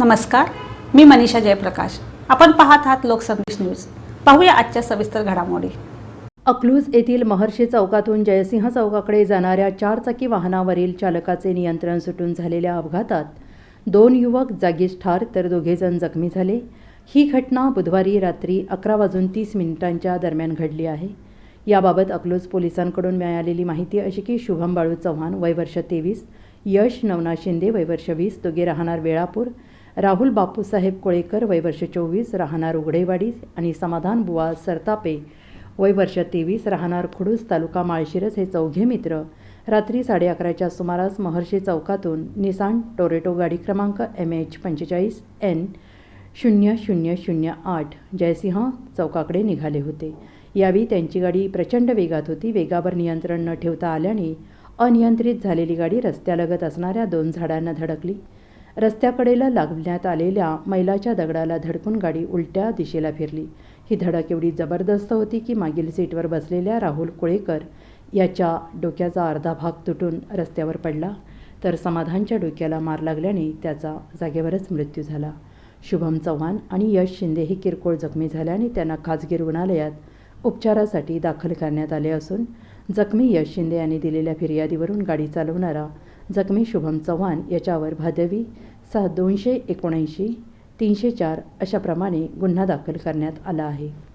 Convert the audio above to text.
नमस्कार मी मनीषा जयप्रकाश. आपण पाहत आहात लोकसंदेश न्यूज. पाहूया आजच्या सविस्तर घडामोडी. अकलूज येथील महर्षी चौकातून जयसिंह चौकाकडे जाणाऱ्या चारचाकी वाहनावरील चालकाचे नियंत्रण सुटून झालेल्या अपघातात दोन युवक जागीच ठार तर दोघेजण जखमी झाले. ही घटना बुधवारी रात्री अकरा वाजून तीस मिनिटांच्या दरम्यान घडली आहे. याबाबत अकलूज पोलिसांकडून मिळालेली माहिती अशी की शुभम बाळू चव्हाण वय वर्ष तेवीस यश नवना शिंदे वय वर्ष वीस दोघे राहणार वेळापूर राहुल बापूसाहेब कोळेकर वय वर्ष चोवीस राहणार उघडेवाडी आणि समाधान बुवा सरतापे वय वर्ष तेवीस राहणार खुडूस तालुका माळशिरस हे चौघे मित्र रात्री साडे अकराच्या सुमारास महर्षी चौकातून निसान टोरेटो गाडी क्रमांक एम एच पंचेचाळीस एन शून्य शून्य शून्य आठ जयसिंह चौकाकडे निघाले होते. यावेळी त्यांची गाडी प्रचंड वेगात होती. वेगावर नियंत्रण न ठेवता आल्याने अनियंत्रित झालेली गाडी रस्त्यालगत असणाऱ्या दोन झाडांना धडकली. रस्त्याकडेला लागण्यात आलेल्या मैलाच्या दगडाला धडकून गाडी उलट्या दिशेला फिरली. ही धडक एवढी जबरदस्त होती की मागील सीटवर बसलेल्या राहुल कुळेकर याच्या डोक्याचा अर्धा भाग तुटून रस्त्यावर पडला. तर समाधानच्या डोक्याला मार लागल्याने त्याचा जागेवरच मृत्यू झाला. शुभम चव्हाण आणि यश शिंदे हे किरकोळ जखमी झाल्याने त्यांना खाजगी रुग्णालयात उपचारासाठी दाखल करण्यात आले असून जखमी यश शिंदे यांनी दिलेल्या फिर्यादीवरून गाडी चालवणारा जखमी शुभम चव्हाण याच्यावर भादवी सहा दोनशे एकोणऐंशी तीनशे चार अशाप्रमाणे गुन्हा दाखल करण्यात आला आहे.